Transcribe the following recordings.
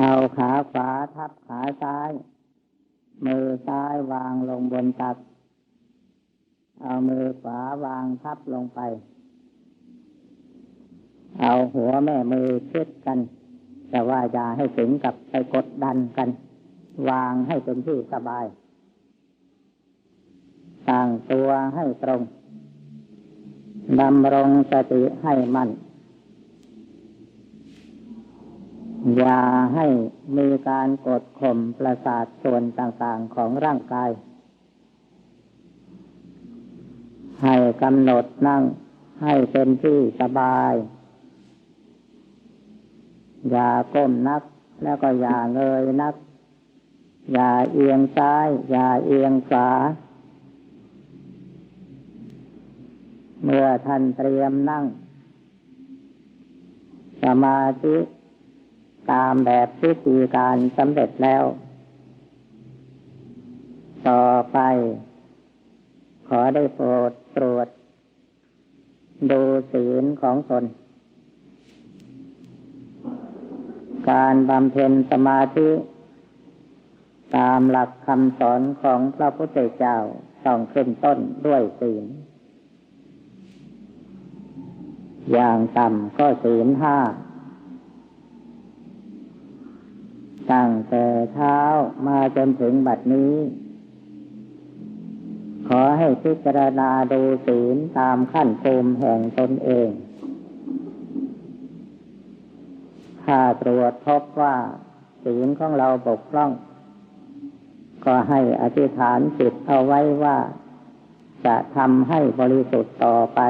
เอาขาขวาทับขาซ้าย มือซ้ายวางลงบนตัก เอามือขวาวางทับลงไป เอาหัวแม่มือเชิดกัน แต่ว่าอย่าให้ถึงกับไปกดดันกัน วางให้เป็นที่สบาย ตั้งตัวให้ตรงดำรงสติให้มั่น อย่าให้มีการกดข่มประสาทส่วนต่างๆของร่างกาย ให้กำหนดนั่งให้เป็นที่สบาย อย่าก้มนักแล้วก็อย่าเงยนัก อย่าเอียงซ้าย อย่าเอียงขวา เมื่อท่านเตรียมนั่ง สมาธิ ตามแบบพิธีการสำเร็จแล้ว ต่อไป ขอได้โปรดตรวจ ดูศีลของตน การบำเพ็ญสมาธิ ตามหลักคำสอนของพระพุทธเจ้าต้องขึ้นต้นด้วยศีลอย่างต่ำก็ศีลห้า ตั้งแต่เช้ามาจนถึงบัดนี้ ขอให้พิจารณาดูศีลตามขั้นภูมิแห่งตนเอง ถ้าตรวจพบว่า ศีลของเราบกพร่อง ก็ให้อธิษฐานจิตเอาไว้ว่า จะทำให้บริสุทธิ์ต่อไป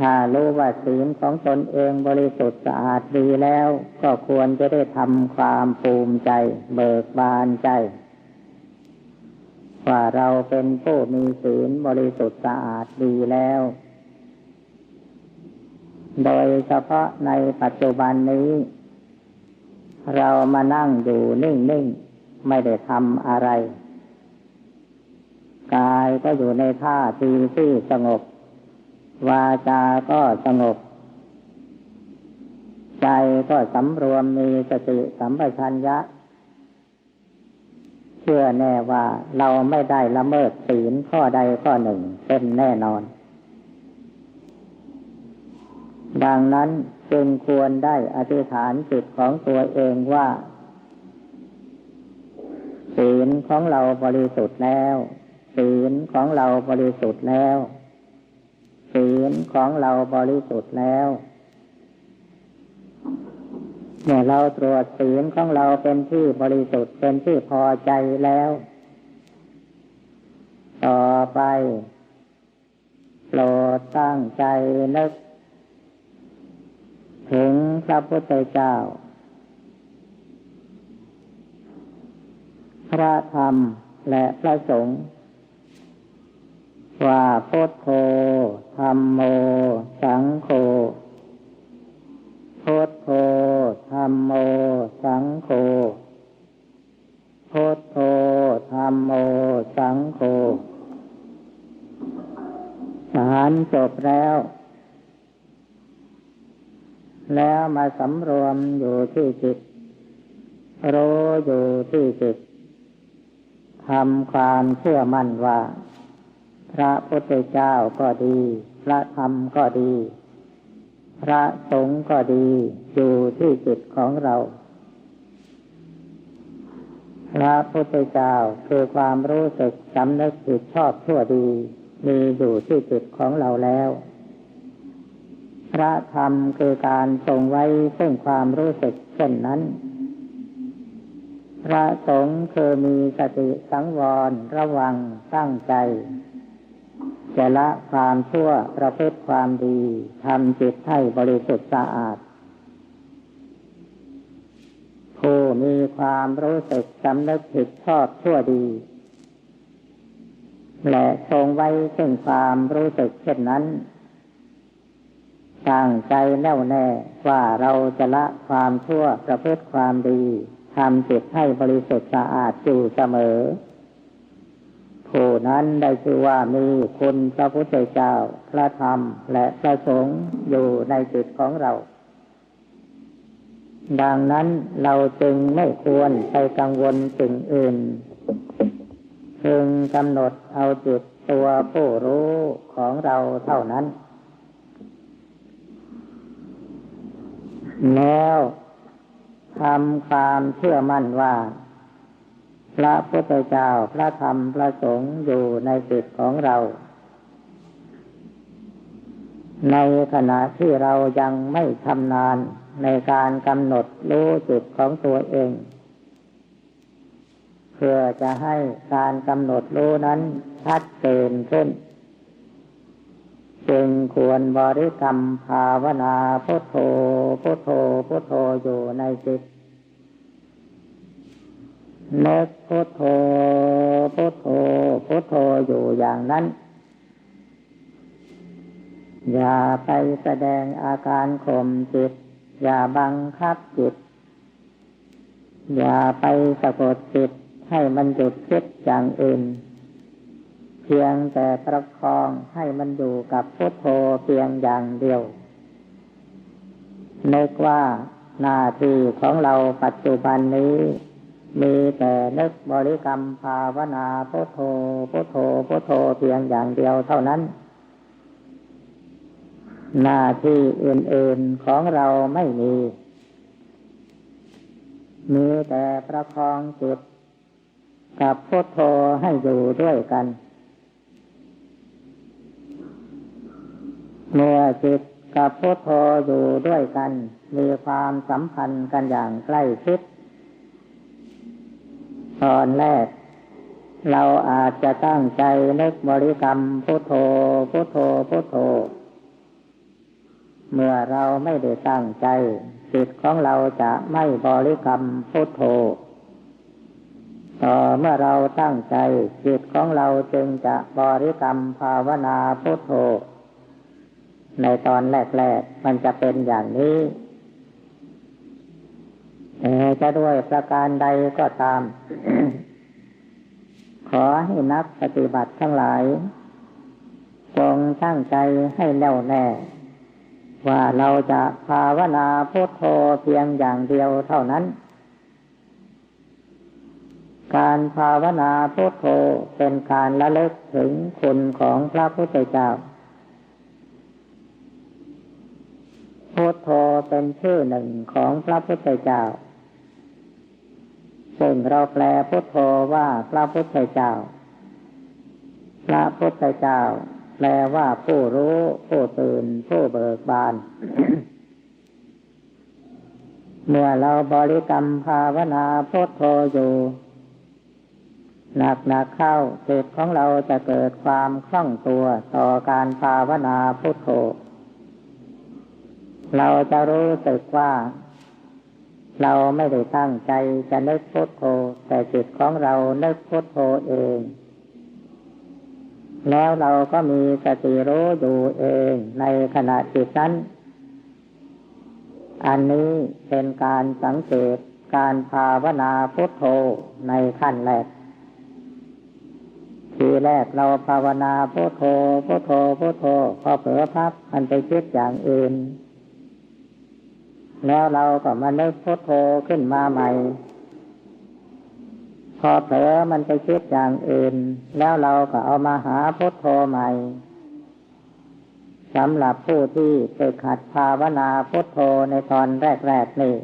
ถ้ารู้ว่าศีลของตนเองบริสุทธิ์สะอาดดีแล้ว ก็ควรจะได้ทำความภูมิใจ เบิกบานใจ ว่าเราเป็นผู้มีศีลบริสุทธิ์สะอาดดีแล้ว โดยเฉพาะในปัจจุบันนี้ เรามานั่งอยู่นิ่งๆ ไม่ได้ทำอะไร กายก็อยู่ในท่าทีที่สงบ วาจาก็สงบ ใจก็สำรวมมีสติสัมปชัญญะ เชื่อแน่ว่าเราไม่ได้ละเมิดศีลข้อใดข้อหนึ่งเป็นแน่นอน ดังนั้นจึงควรได้อธิษฐานจิตของตัวเองว่า ศีลของเราบริสุทธิ์แล้ว ศีลของเราบริสุทธิ์แล้ว ศีลของเราบริสุทธิ์แล้วเมื่อเราตรวจศีลของเราเป็นที่บริสุทธิ์เป็นที่พอใจแล้ว ต่อไปโปรดตั้งใจนึกถึงพระพุทธเจ้า พระธรรมและพระสงฆ์ ว่าพุทโธธรรมโม สังโฆพุทโธธรรมโม สังโฆพุทโธธรรมโม สังโฆสารจบแล้ว แล้วมาสำรวมอยู่ที่จิตรู้อยู่ที่จิตทำความเชื่อมั่นว่า พระพุทธเจ้าก็ดี พระธรรมก็ดี พระสงฆ์ก็ดีอยู่ที่จิตของเรา พระพุทธเจ้าคือความรู้สึกสำนึกผิดชอบชั่วดี มีอยู่ที่จิตของเราแล้ว พระธรรมคือการทรงไว้ซึ่งความรู้สึกเช่นนั้นพระสงฆ์คือมีสติสังวรระวังตั้งใจ จะละความชั่วประพฤติความดีทำจิตให้บริสุทธิ์สะอาด ผู้มีความรู้สึกสำนึกผิดชอบชั่วดี และทรงไว้ซึ่งความรู้สึกเช่นนั้นตั้งใจแน่วแน่ว่าเราจะละความชั่วประพฤติความดีทำจิตให้บริสุทธิ์สะอาดอยู่เสมอ ผู้นั้นได้ชื่อว่ามีคุณพระพุทธเจ้า พระธรรม และพระสงฆ์อยู่ในจิตของเรา ดังนั้นเราจึงไม่ควรไปกังวลสิ่งอื่นพึงกำหนดเอาจิตตัวผู้รู้ของเราเท่านั้น แล้วทำความเชื่อมั่นว่า พระพุทธเจ้าพระธรรมพระสงฆ์อยู่ในจิตของเรา ในขณะที่เรายังไม่ชำนาญในการกำหนดรู้จิตของตัวเอง เพื่อจะให้การกำหนดรู้นั้นชัดเจนขึ้น จึงควรบริกรรมภาวนาพุทโธพุทโธพุทโธอยู่ในจิต นึกพุทโธพุทโธพุทโธอยู่อย่างนั้น อย่าไปแสดงอาการข่มจิต อย่าบังคับจิต อย่าไปสะกดจิตให้มันหยุดคิดอย่างอื่น เพียงแต่ประคองให้มันอยู่กับพุทโธเพียงอย่างเดียวนึกว่าหน้าที่ของเราปัจจุบันนี้ มีแต่นึกบริกรรมภาวนาพุทโธพุทโธพุทโธเพียงอย่างเดียวเท่านั้น หน้าที่อื่นๆของเราไม่มี มีแต่ประคองจิตกับพุทโธให้อยู่ด้วยกัน เมื่อจิตกับพุทโธอยู่ด้วยกัน มีความสัมพันธ์กันอย่างใกล้ชิด ตอนแรก เราอาจจะตั้งใจนึกบริกรรมพุทโธพุทโธพุทโธ เมื่อเราไม่ได้ตั้งใจจิตของเราจะไม่บริกรรมพุทโธต่อเมื่อเราตั้งใจจิตของเราจึงจะบริกรรมภาวนาพุทโธ ในตอนแรกๆมันจะเป็นอย่างนี้ จะด้วยประการใดก็ตาม ขอให้นักปฏิบัติทั้งหลายจงตั้งใจให้แน่วแน่ ว่าเราจะภาวนาพุทโธเพียงอย่างเดียวเท่านั้น การภาวนาพุทโธเป็นการละลึกถึงคุณของพระพุทธเจ้าพุทโธเป็นชื่อหนึ่งของพระพุทธเจ้า ซึ่งเราแปลพุทโธว่าพระพุทธเจ้า พระพุทธเจ้า แปลว่าผู้รู้ ผู้ตื่น ผู้เบิกบาน เมื่อเราบริกรรมภาวนาพุทโธอยู่หนักหนักเข้าจิตของเราจะเกิดความคล่องตัวต่อการภาวนาพุทโธ เราจะรู้สึกว่า เราไม่ได้ตั้งใจจะนึกพุทโธแต่จิตของเรานึกพุทโธเอง แล้วเราก็มีสติรู้อยู่เองในขณะจิตนั้น อันนี้เป็นการสังเกตการภาวนาพุทโธในขั้นแรกทีแรกเราภาวนาพุทโธพุทโธพุทโธพอเผลอพับมันไปคิดอย่างอื่น แล้วเราก็มานึกพุทโธขึ้นมาใหม่ พอเผลอมันไปคิดอย่างอื่น แล้วเราก็เอามาหาพุทโธใหม่สำหรับผู้ที่ไปขัดภาวนาพุทโธในตอนแรกๆนี่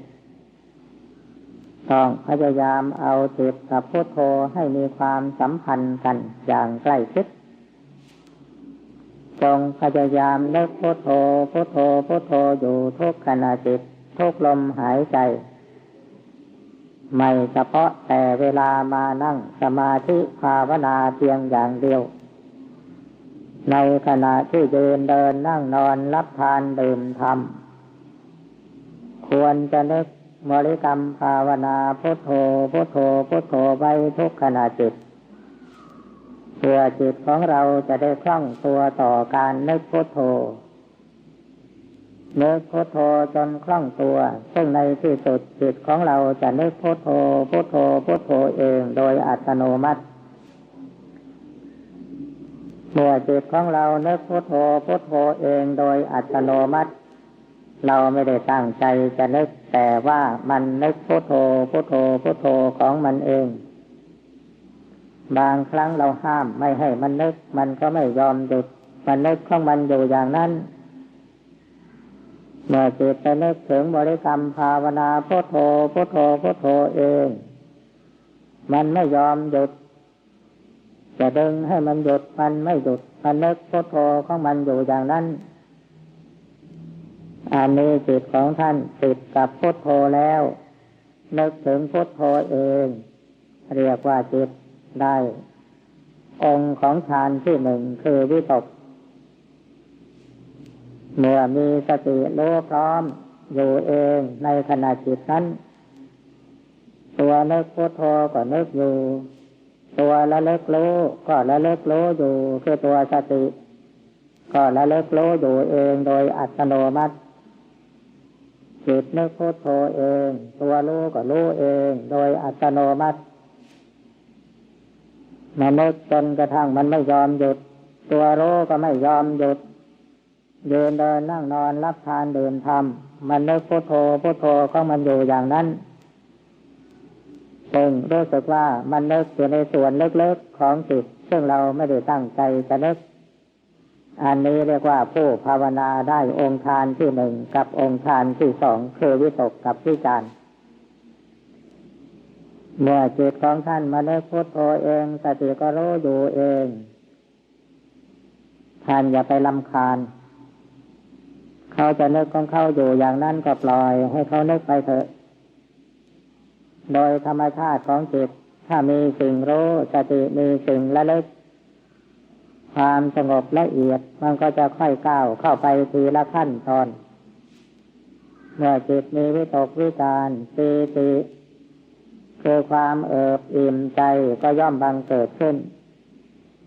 ต้องพยายามเอาจิตกับพุทโธให้มีความสัมพันธ์กันอย่างใกล้ชิดจงพยายามเลิกพุทโธพุทโธพุทโธอยู่ทุกขณะจิต ทุกลมหายใจ ไม่เฉพาะแต่เวลามานั่งสมาธิภาวนาเพียงอย่างเดียว ในขณะที่เดินเดินนั่งนอนรับทานดื่มทำควรจะนึกบริกรรมภาวนาพุทโธพุทโธพุทโธไว้ทุกขณะจิตเพื่อจิตของเราจะได้คล่องตัวต่อการนึกพุทโธ นึกพุทโธจนคล่องตัว ซึ่งในที่สุดจิตของเราจะนึกพุทโธพุทโธพุทโธเองโดยอัตโนมัติเมื่อจิตของเรานึกพุทโธพุทโธเองโดยอัตโนมัติ เราไม่ได้ตั้งใจจะนึกแต่ว่ามันนึกพุทโธพุทโธพุทโธของมันเอง บางครั้งเราห้ามไม่ให้มันนึก มันก็ไม่ยอมหยุดมันนึกของมันอยู่อย่างนั้น เมื่อจิตไปนึกถึงบริกรรมภาวนาพุทโธพุทโธพุทโธเอง มันไม่ยอมหยุด จะดึงให้มันหยุดมันไม่หยุด มันนึกพุทโธของมันอยู่อย่างนั้นอันนี้จิตของท่านติดกับพุทโธแล้ว นึกถึงพุทโธเอง เรียกว่าจิตได้ องค์ของฌานที่หนึ่งคือวิตก เมื่อมีสติรู้พร้อมอยู่เองในขณะจิตนั้น ตัวเนึกพุทโธก็เนึกอยู่ ตัวละเลิกรู้ก็ละเลิกรู้อยู่ คือตัวสติ ก็ละเลิกรู้อยู่เองโดยอัตโนมัติจิตนึกพุทโธเอง ตัวรู้ก็รู้เองโดยอัตโนมัติมันนึกจนกระทั่งมันไม่ยอมหยุด ตัวรู้ก็ไม่ยอมหยุด ยืนเดินนั่งนอนรับทานเดินทำมันนึกพุทโธพุทโธของมันอยู่อย่างนั้นซึ่งรู้สึกว่ามันนึกอยู่ในส่วนเล็กๆของจิต ซึ่งเราไม่ได้ตั้งใจจะนึก อันนี้เรียกว่าผู้ภาวนาได้องค์ฌานที่หนึ่งกับองค์ฌานที่สองคือวิตกกับวิจารเมื่อจิตของท่านมาเลิกพุทโธเองสติก็รู้อยู่เองท่านอย่าไปลำคาญ เขาจะนึกของเขาอยู่อย่างนั้นก็ปล่อยให้เขานึกไปเถอะ โดยธรรมชาติของจิต ถ้ามีสิ่งรู้สติมีสิ่งละลึกความสงบละเอียดมันก็จะค่อยก้าวเข้าไปทีละขั้นตอน เมื่อจิตมีวิตกวิจารปีติคือความเอิบอิ่มใจก็ย่อมบังเกิดขึ้น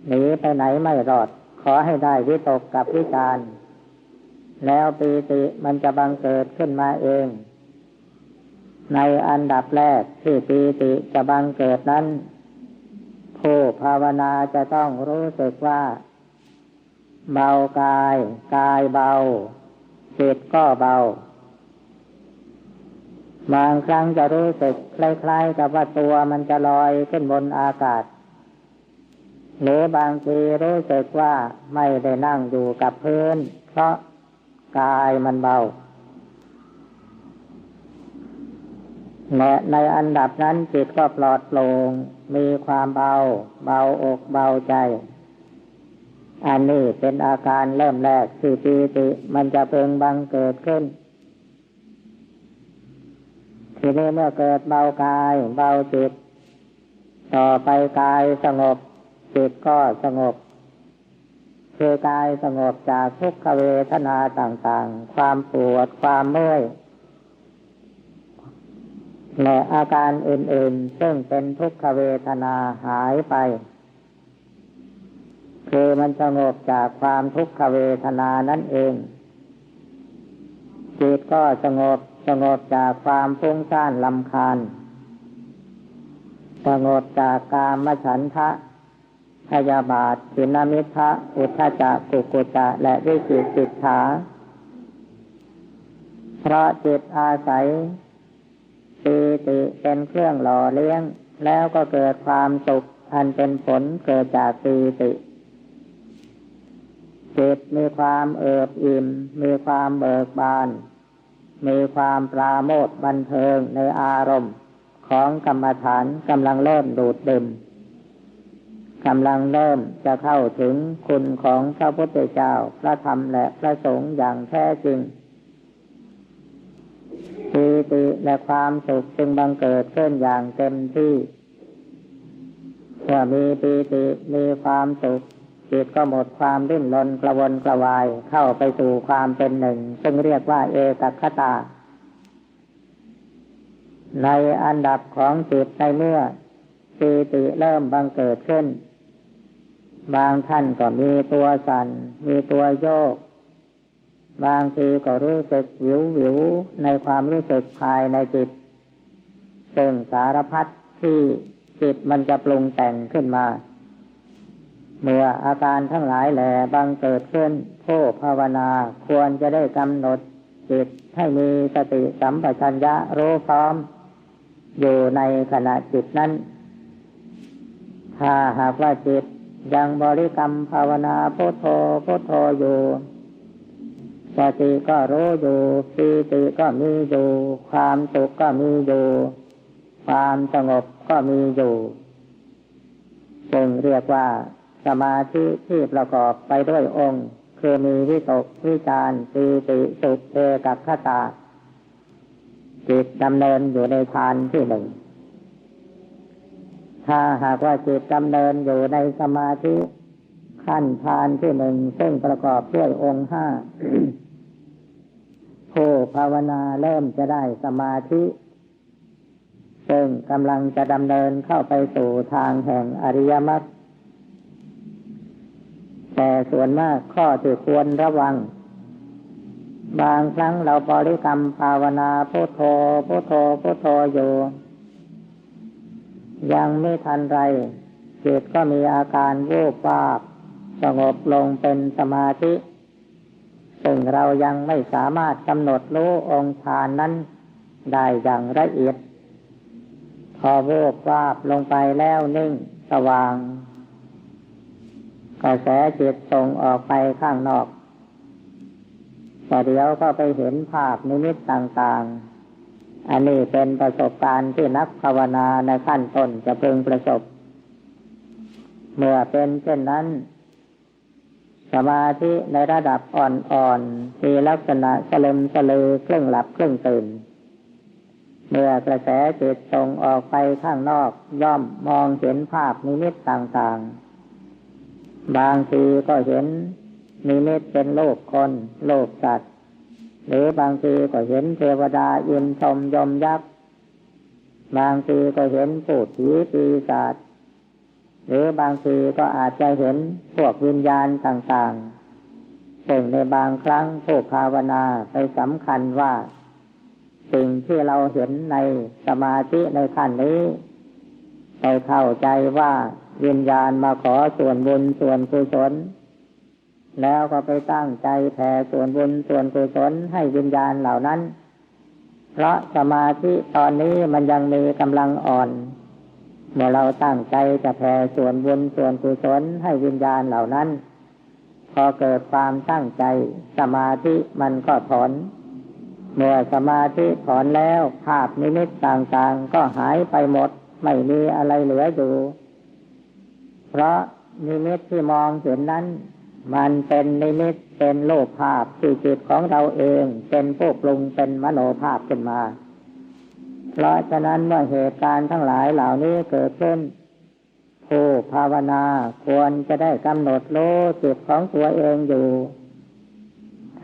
หนีไปไหนไม่รอด ขอให้ได้วิตกกับวิจาร แล้วปีติมันจะบังเกิดขึ้นมาเอง ในอันดับแรกที่ปีติจะบังเกิดนั้น ผู้ภาวนาจะต้องรู้สึกว่า เบากาย กายเบาจิตก็เบา บางครั้งจะรู้สึกคล้ายๆกับว่าตัวมันจะลอยขึ้นบนอากาศหรือบางทีรู้สึกว่าไม่ได้นั่งอยู่กับพื้น เพราะ กายมันเบาและในอันดับนั้นจิตก็ปลอดโปร่งมีความเบา เบาอกเบาใจ อันนี้เป็นอาการเริ่มแรกที่ปีติมันจะเพิ่งบังเกิดขึ้น ทีนี้เมื่อเกิดเบากาย เบาจิต ต่อไปกายสงบ จิตก็สงบ คือกายสงบจากทุกขเวทนาต่างๆ ความปวดความเมื่อยและอาการอื่นๆ ซึ่งเป็นทุกขเวทนาหายไป คือมันสงบจากความทุกขเวทนานั่นเอง จิตก็สงบสงบจากความฟุ้งซ่านลำคาญ สงบจากกามฉันทะ พยาบาทสินามิทะอุทจักุกุจะและวิจิติจฉาเพราะจิตอาศัยปีติเป็นเครื่องหล่อเลี้ยง แล้วก็เกิดความสุขอันเป็นผลเกิดจากปีติจิตมีความเอิบอิ่ม มีความเบิกบาน มีความปราโมทบันเทิงในอารมณ์ของกรรมฐานกำลังเริ่มดูดดื่ม กำลังเริ่มจะเข้าถึงคุณของพระพุทธเจ้า พระธรรมและพระสงฆ์อย่างแท้จริงปีติและความสุขจึงบังเกิดขึ้นอย่างเต็มที่เมื่อมีปีติมีความสุขจิตก็หมดความดิ้นรนกระวนกระวายเข้าไปสู่ความเป็นหนึ่ง ซึ่งเรียกว่าเอตัคตา ในอันดับของจิตในเมื่อปีติเริ่มบังเกิดขึ้น บางท่านก็มีตัวสัน่น มีตัวโยก บางทีก็รู้สึกวิววิวในความรู้สึกภายในจิต ซึ่งสารพัดที่จิตมันจะปรุงแต่งขึ้นมา เมื่ออาการทั้งหลายแหล่บางเกิดขึ้นผู้ภาวนาควรจะได้กำหนดจิตให้มีสติสัมปชัญญะรู้พร้อม อยู่ในขณะจิตนั้น ถ้าหากว่าจิต ยังบริกรรมภาวนาพุทโธพุทโธอยู่สติก็รู้อยู่ปีติก็มีอยู่ ความสุขก็มีอยู่ ความสงบก็มีอยู่จึงเรียกว่าสมาธิที่ประกอบไปด้วยองค์ คือมีวิตกวิจารปีติสุขเอกัคตาจิตดำเนินอยู่ในฌานที่หนึ่ง ถ้าหากว่าจิตดำเนินอยู่ในสมาธิ ขั้นฌานที่หนึ่งซึ่งประกอบด้วยองค์ห้าผู้ภาวนาเริ่มจะได้สมาธิ ซึ่งกำลังจะดำเนินเข้าไปสู่ทางแห่งอริยมรรคแต่ส่วนมากข้อที่ควรระวัง บางครั้งเราบริกรรมภาวนาพุทโธพุทโธพุทโธอยู่ ยังไม่ทันไรจิตก็มีอาการวูบวาบ สงบลงเป็นสมาธิ ซึ่งเรายังไม่สามารถกำหนดรู้องค์ฌานนั้น ได้อย่างละเอียด พอวูบวาบลงไปแล้วนิ่งสว่างกระแสจิตส่งออกไปข้างนอกพอเดี๋ยวก็ไปเห็นภาพนิมิตต่างๆ อันนี้เป็นประสบการณ์ที่นักภาวนาในขั้นต้นจะพึงประสบ เมื่อเป็นเช่นนั้น สมาธิในระดับอ่อนๆมีลักษณะสลึมสลือเครื่องหลับเครื่องตื่น เมื่อกระแสจิตส่งออกไปข้างนอกย่อมมองเห็นภาพนิมิตต่างๆ บางทีก็เห็นนิมิตเป็นโลกคน โลกสัตว์ หรือบางทีก็เห็นเทวดาอินทรมยมยักษ์ บางทีก็เห็นผู้ผีปีศาจหรือบางทีก็อาจจะเห็นพวกวิญญาณต่างๆซึ่งในบางครั้งผู้ภาวนาไปสำคัญว่า สิ่งที่เราเห็นในสมาธิในขั้นนี้ไปเข้าใจว่าวิญญาณมาขอส่วนบุญส่วนกุศล แล้วก็ไปตั้งใจแผ่ส่วนบุญส่วนกุศลให้วิญญาณเหล่านั้น เพราะสมาธิตอนนี้มันยังมีกำลังอ่อน เมื่อเราตั้งใจจะแผ่ส่วนบุญส่วนกุศลให้วิญญาณเหล่านั้น พอเกิดความตั้งใจ สมาธิมันก็ถอน เมื่อสมาธิถอนแล้วภาพนิมิตต่างๆ ก็หายไปหมด ไม่มีอะไรเหลืออยู่ เพราะนิมิตที่มองเห็นนั้น มันเป็นนิมิตเป็นโลกภาพที่จิตของเราเองเป็นผู้ปรุงเป็นมโนภาพขึ้นมา เพราะฉะนั้นเมื่อเหตุการณ์ทั้งหลายเหล่านี้เกิดขึ้น ผู้ภาวนาควรจะได้กำหนดรู้จิตของตัวเองอยู่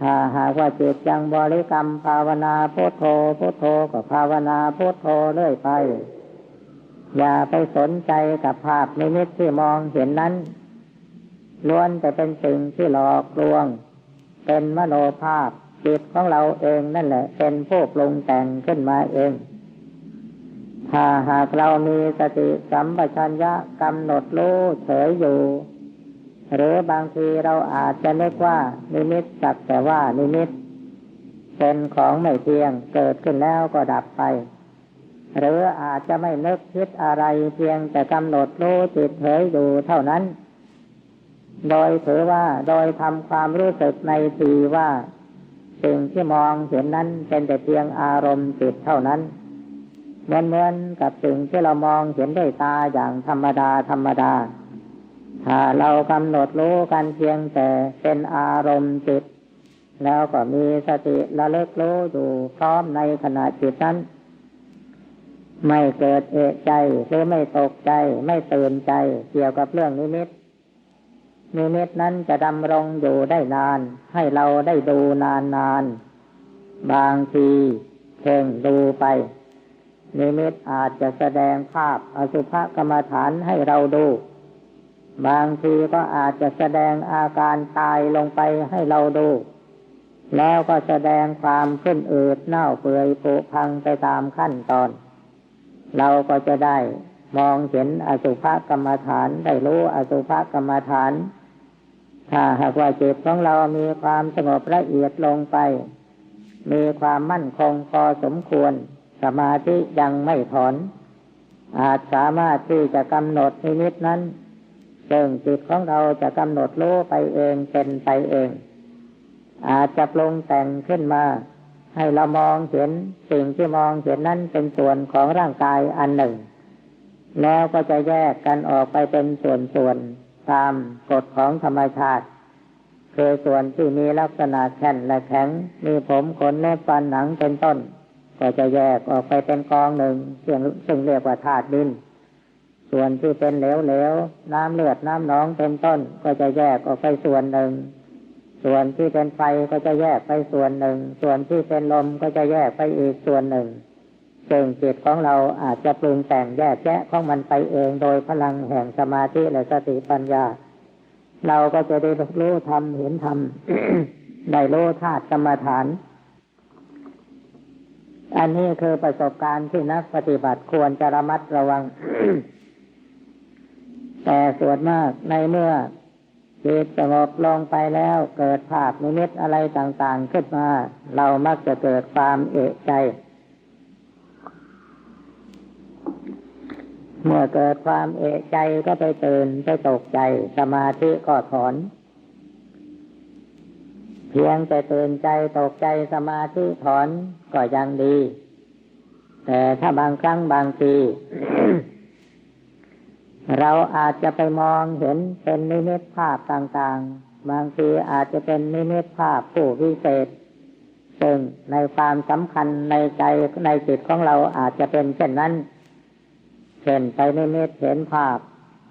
ถ้าหากว่าจิตยังบริกรรมภาวนาพุทโธพุทโธก็ภาวนาพุทโธเรื่อยไป อย่าไปสนใจกับภาพนิมิตที่มองเห็นนั้น ล้วนแต่เป็นสิ่งที่หลอกลวง เป็นมโนภาพจิตของเราเองนั่นแหละ เป็นผู้ปรุงแต่งขึ้นมาเอง ถ้าหากเรามีสติสัมปชัญญะกำหนดรู้เฉยอยู่ หรือบางทีเราอาจจะนึกว่า นิมิตสักแต่ว่านิมิต เป็นของไม่เที่ยงเกิดขึ้นแล้วก็ดับไป หรืออาจจะไม่นึกคิดอะไรเพียงแต่กำหนดรู้จิตเฉยอยู่เท่านั้น โดยถือว่าโดยทำความรู้สึกในทีว่า สิ่งที่มองเห็นนั้นเป็นแต่เพียงอารมณ์จิตเท่านั้น เหมือนเหมือนกับสิ่งที่เรามองเห็นด้วยตาอย่างธรรมดาธรรมดา ถ้าเรากำหนดรู้กันเพียงแต่เป็นอารมณ์จิต แล้วก็มีสติระลึกรู้อยู่พร้อมในขณะจิตนั้นไม่เกิดเอะใจหรือไม่ตกใจ ไม่ตื่นใจเกี่ยวกับเรื่องนิมิต นิมิตนั้นจะดำรงอยู่ได้นาน ให้เราได้ดูนานนานบางทีเพ่งดูไปนิมิตอาจจะแสดงภาพอสุภกรรมฐานให้เราดู บางทีก็อาจจะแสดงอาการตายลงไปให้เราดู แล้วก็แสดงความขึ้นอืดเน่าเปื่อยผุพังไปตามขั้นตอน เราก็จะได้มองเห็นอสุภกรรมฐานได้รู้อสุภกรรมฐาน ถ้าหากว่าจิตของเรามีความสงบละเอียดลงไป มีความมั่นคงพอสมควร สมาธิยังไม่ถอน อาจสามารถที่จะกำหนดนิมิตนั้นซึ่งจิตของเราจะกำหนดรู้ไปเองเป็นไปเอง อาจจะปรุงแต่งขึ้นมา ให้เรามองเห็นสิ่งที่มองเห็นนั้นเป็นส่วนของร่างกายอันหนึ่ง แล้วก็จะแยกกันออกไปเป็นส่วนๆ ตามกฎของธรรมชาติ คือส่วนที่มีลักษณะแข็งและแข็ง มีผมขนเล็บฟันหนังเป็นต้น ก็จะแยกออกไปเป็นกองหนึ่งซึ่งเรียกว่าธาตุดิน ส่วนที่เป็นเหลวๆน้ำเลือดน้ำหนองเป็นต้น ก็จะแยกออกไปส่วนหนึ่ง ส่วนที่เป็นไฟก็จะแยกไปส่วนหนึ่ง ส่วนที่เป็นลมก็จะแยกไปอีกส่วนหนึ่ง ซึ่งจิตของเราอาจจะปรุงแต่งแยกแยะของมันไปเองโดยพลังแห่งสมาธิและสติปัญญา เราก็จะได้รู้ธรรมเห็นธรรมได้รู้ธาตุกรรมฐาน อันนี้คือประสบการณ์ที่นักปฏิบัติควรจะระมัดระวัง แต่ส่วนมากในเมื่อจิตสงบลงไปแล้วเกิดภาพนิมิตอะไรต่างๆ ขึ้นมา เรามักจะเกิดความเอะใจ เมื่อเกิดความเอะใจก็ไปตื่นไปตกใจ สมาธิก็ถอน เพียงแต่ตื่นใจตกใจสมาธิถอนก็ยังดี แต่ถ้าบางครั้งบางทีเราอาจจะไปมองเห็นเป็นนิมิตภาพต่างๆ บางทีอาจจะเป็นนิมิตภาพผู้วิเศษ ซึ่งในความสำคัญในใจในจิตของเราอาจจะเป็นเช่นนั้น เช่นไปนิมิตเห็นภาพ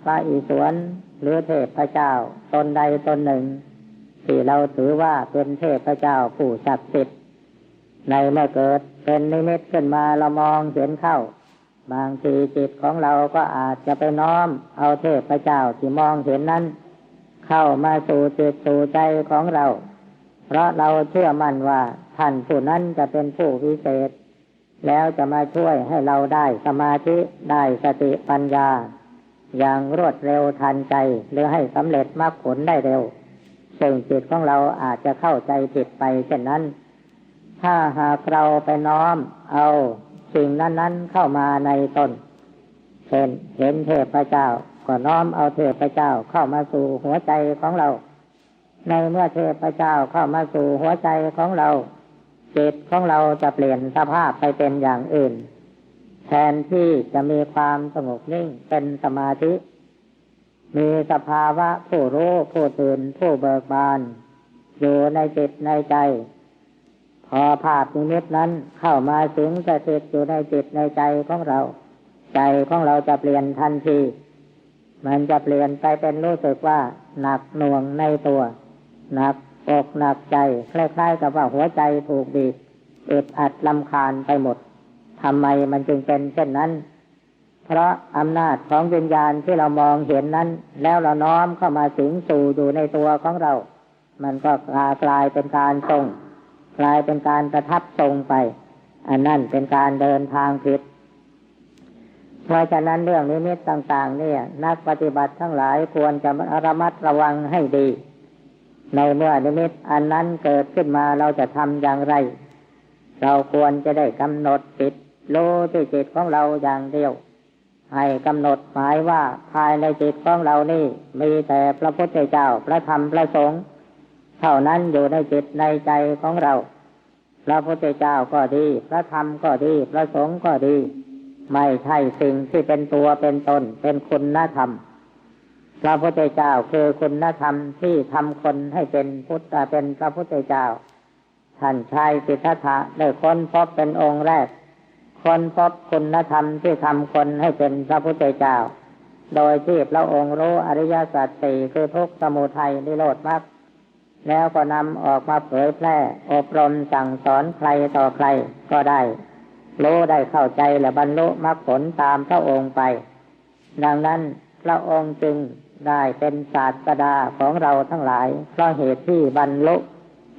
พระอิศวรหรือเทพเจ้าตนใดตนหนึ่ง ที่เราถือว่าเป็นเทพเจ้าผู้ศักดิ์สิทธิ์ในเมื่อเกิดเป็นนิมิตขึ้นมาเรามองเห็นเข้า บางทีจิตของเราก็อาจจะไปน้อมเอาเทพเจ้าที่มองเห็นนั้น เข้ามาสู่จิตสู่ใจของเรา เพราะเราเชื่อมั่นว่าท่านผู้นั้นจะเป็นผู้วิเศษ แล้วจะมาช่วยให้เราได้สมาธิได้สติปัญญา อย่างรวดเร็วทันใจ หรือให้สำเร็จมรรคผลได้เร็ว ซึ่งจิตของเราอาจจะเข้าใจผิดไปเช่นนั้น ถ้าหากเราไปน้อมเอาสิ่งนั้นๆเข้ามาในตนเห็นเห็นเทพเจ้าก็น้อมเอาเทพเจ้าเข้ามาสู่หัวใจของเรา ในเมื่อเทพเจ้าเข้ามาสู่หัวใจของเรา จิตของเราจะเปลี่ยนสภาพไปเป็นอย่างอื่น แทนที่จะมีความสงบนิ่งเป็นสมาธิ มีสภาวะผู้รู้ผู้ตื่นผู้เบิกบาน อยู่ในจิตในใจ พอภาพนิมิตนั้นเข้ามาสิงสถิตอยู่ในจิตในใจของเรา ใจของเราจะเปลี่ยนทันที มันจะเปลี่ยนไปเป็นรู้สึกว่าหนักหน่วงในตัว หนัก อกหนักใจคล้ายๆกับว่าหัวใจถูกบีบอึดอัดลำคาญไปหมดทำไมมันจึงเป็นเช่นนั้น เพราะอำนาจของวิญญาณที่เรามองเห็นนั้น แล้วเราน้อมเข้ามาสิงสู่อยู่ในตัวของเรา มันก็กลายเป็นการทรง กลายเป็นการประทับทรงไป อันนั่นเป็นการเดินทางผิด เพราะฉะนั้นเรื่องนิมิตต่าง ๆ เนี่ย นักปฏิบัติทั้งหลายควรจะระมัดระวังให้ดี ในเมื่อนิมิตอันนั้นเกิดขึ้นมาเราจะทำอย่างไร เราควรจะได้กำหนดจิตโลที่จิตของเราอย่างเดียว ให้กำหนดหมายว่าภายในจิตของเรานี่มีแต่พระพุทธเจ้าพระธรรมพระสงฆ์เท่านั้นอยู่ในจิตในใจของเรา พระพุทธเจ้าก็ดี พระธรรมก็ดี พระสงฆ์ก็ดี ไม่ใช่สิ่งที่เป็นตัวเป็นตนเป็นคุณธรรม พระพุทธเจ้าคือคุณธรรมที่ทำคนให้เป็นพุทธเป็นพระพุทธเจ้า ท่านชายสิทธัตถะได้ค้นพบเป็นองค์แรก ค้นพบคุณธรรมที่ทำคนให้เป็นพระพุทธเจ้า โดยที่พระองค์รู้อริยสัจสี่คือทุกสมุทัยนิโรธมรรคแล้วก็นำออกมาเผยแพร่ อบรมสั่งสอนใครต่อใครก็ได้ รู้ได้เข้าใจและบรรลุมรรคผลตามพระองค์ไป ดังนั้นพระองค์จึง ได้เป็นศาสดาของเราทั้งหลาย เพราะเหตุที่บรรลุ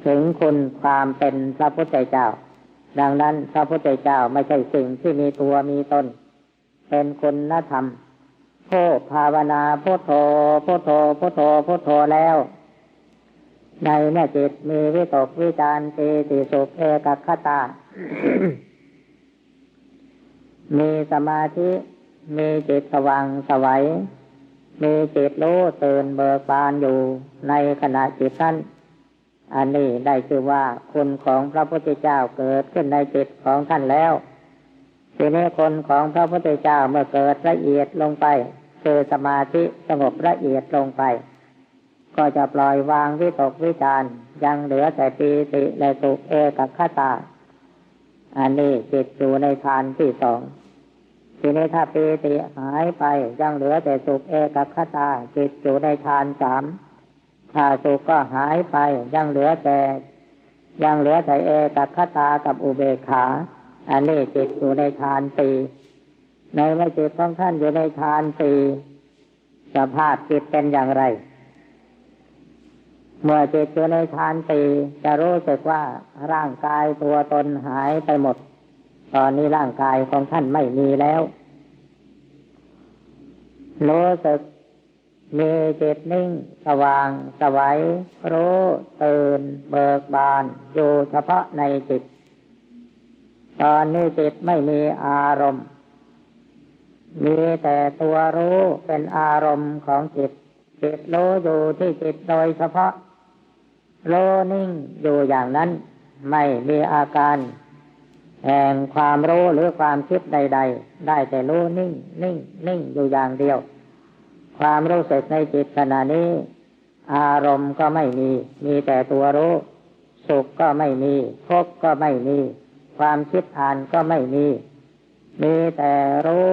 ถึงคุณความเป็นพระพุทธเจ้า ดังนั้นพระพุทธเจ้าไม่ใช่สิ่งที่มีตัวมีตน เป็นคุณธรรมโพภาวนาพุทโธพุทโธพุทโธพุทโธแล้ว ในเมื่อจิตมีวิตกวิจารปีติสุขเอกคตา มีสมาธิ มีจิตสว่างสวัย มีจิตรู้ตื่นเบิกบานอยู่ในขณะจิตนั้นอันนี้ได้ชื่อว่าคุณของพระพุทธเจ้าเกิดขึ้นในจิตของท่านแล้วทีนี้คนของพระพุทธเจ้าเมื่อเกิดละเอียดลงไปคือสมาธิสงบละเอียดลงไป ก็จะปล่อยวางวิตกวิจารยังเหลือแต่ปีติและสุเอกคตา อันนี้จิตอยู่ในฌานที่สอง ทีนี้ถ้าปีติหายไปยังเหลือแต่สุขเอกคตาจิตอยู่ในฌานสามถ้าสุขก็หายไปยังเหลือแต่ยังเหลือแต่เอกคตากับอุเบกขา อันนี้จิตอยู่ในฌานสี่ในเมื่อจิตของท่านอยู่ในฌานสี่สภาพจิตเป็นอย่างไร เมื่อจิตอยู่ในฌานสี่จะรู้สึกว่าร่างกายตัวตนหายไปหมด ตอนนี้ร่างกายของท่านไม่มีแล้วรู้สึกมีจิตนิ่ง สว่างสวัยรู้ตื่น เบิกบาน อยู่เฉพาะในจิต ตอนนี้จิตไม่มีอารมณ์ มีแต่ตัวรู้เป็นอารมณ์ของจิต จิตรู้อยู่ที่จิตโดยเฉพาะรู้นิ่งอยู่อย่างนั้น ไม่มีอาการ แห่งความรู้หรือความคิดใด ๆ ได้แต่รู้นิ่ง นิ่ง นิ่งอยู่อย่างเดียว ความรู้สึกในจิตขณะนี้ อารมณ์ก็ไม่มี มีแต่ตัวรู้ สุขก็ไม่มีทุกข์ก็ไม่มี ความคิดอ่านก็ไม่มี มีแต่รู้